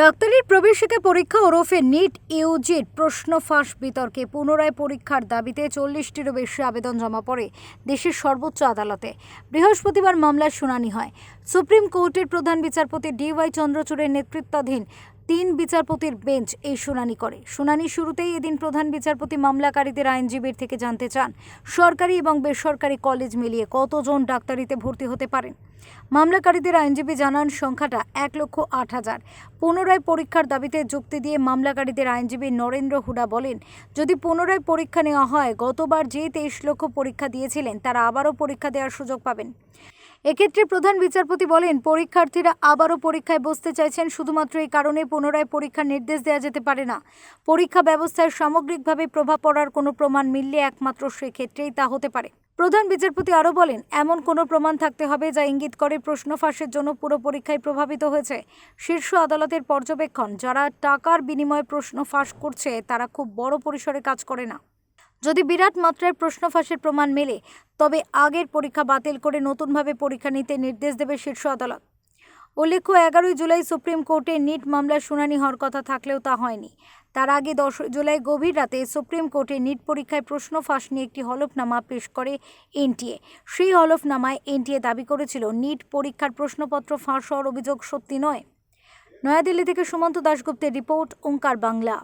ডাক্তারির প্রবেশিকা পরীক্ষা ওরফে নিট ইউজির প্রশ্ন ফাঁস বিতর্কে পুনরায় পরীক্ষার দাবিতে চল্লিশটিরও বেশি আবেদন জমা পড়ে দেশের সর্বোচ্চ আদালতে। বৃহস্পতিবার মামলার শুনানি হয়। সুপ্রিম কোর্টের প্রধান বিচারপতি ডিওয়াই চন্দ্রচূড়ের নেতৃত্বাধীন তিন বিচারপতির বেঞ্চ এই শুনানি করে। শুনানি শুরুতেই এদিন প্রধান বিচারপতি মামলাকারীদের আইনজীবীর থেকে জানতে চান, সরকারি এবং বেসরকারি কলেজ মিলিয়ে কতজন ডাক্তারিতে ভর্তি হতে পারেন। মামলাকারীদের আইনজীবী জানান, সংখ্যাটা এক লক্ষ আট হাজার। পুনরায় পরীক্ষার দাবিতে যুক্তি দিয়ে মামলাকারীদের আইনজীবী নরেন্দ্র হুডা বলেন, যদি পুনরায় পরীক্ষা নেওয়া হয়, গতবার যে তেইশ লক্ষ পরীক্ষা দিয়েছিলেন, তারা আবারও পরীক্ষা দেওয়ার সুযোগ পাবেন। এক্ষেত্রে প্রধান বিচারপতি বলেন, পরীক্ষার্থীরা আবারও পরীক্ষায় বসতে চাইছেন, শুধুমাত্র এই কারণে পুনরায় পরীক্ষার নির্দেশ দেওয়া যেতে পারে না। পরীক্ষা ব্যবস্থায় সামগ্রিকভাবে প্রভাব পড়ার কোনো প্রমাণ মিললে একমাত্র সেক্ষেত্রেই তা হতে পারে। প্রধান বিচারপতি আরও বলেন, এমন কোনো প্রমাণ থাকতে হবে যা ইঙ্গিত করে প্রশ্ন ফাঁসের জন্য পুরো পরীক্ষায় প্রভাবিত হয়েছে। শীর্ষ আদালতের পর্যবেক্ষণ, যারা টাকার বিনিময়ে প্রশ্ন ফাঁস করছে, তারা খুব বড় পরিসরে কাজ করে না। যদি বিরাট মাত্রায় প্রশ্ন ফাঁসের প্রমাণ মেলে, তবে আগের পরীক্ষা বাতিল করে নতুনভাবে পরীক্ষা নিতে নির্দেশ দেবে শীর্ষ আদালত। উল্লেখ্য, এগারোই জুলাই সুপ্রিম কোর্টে নিট মামলার শুনানি হওয়ার কথা থাকলেও তা হয়নি। তার আগে দশ জুলাই গভীর রাতে সুপ্রিম কোর্টে নিট পরীক্ষায় প্রশ্ন ফাঁস নিয়ে একটি হলফনামা পেশ করে এনটিএ। সেই হলফনামায় এনটিএ দাবি করেছিল, নিট পরীক্ষার প্রশ্নপত্র ফাঁস হওয়ার অভিযোগ সত্যি নয়। নয়াদিল্লি থেকে সুমন্ত দাশগুপ্তের রিপোর্ট, ওঙ্কার বাংলা।